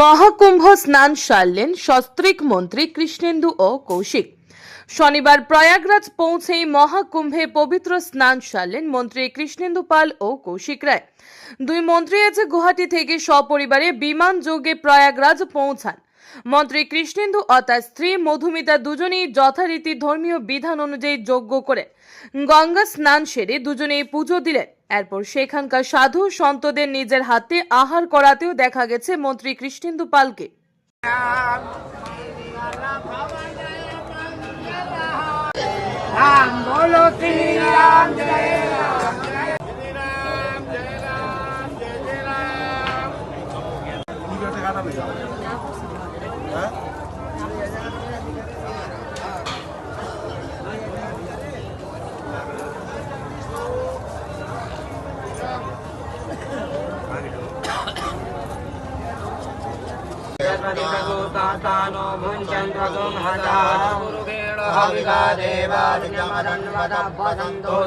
মহাকুম্ভ স্নান সারলেন সস্ত্রিক মন্ত্রী কৃষ্ণেন্দু ও কৌশিক। শনিবার প্রয়াগরাজ পৌঁছেই মহাকুম্ভে পবিত্র স্নান সারলেন মন্ত্রী কৃষ্ণেন্দু পাল ও কৌশিক রায়। দুই মন্ত্রী আছে গুয়াহাটি থেকে সপরিবারে বিমান যোগে প্রয়াগরাজ পৌঁছান। মন্ত্রী কৃষ্ণেন্দু ও তার স্ত্রী মধুমিতা দুজনেই যথারীতি ধর্মীয় বিধান অনুযায়ী যজ্ঞ করে গঙ্গা স্নান সেরে দুজনেই পুজো দিলেন। এরপর সেখানকার সাধু সন্তদের নিজের হাতে আহার করাতেও দেখা গেছে মন্ত্রী কৃষ্ণেন্দু পালকে। राम बोलो श्री राम जय राम तानो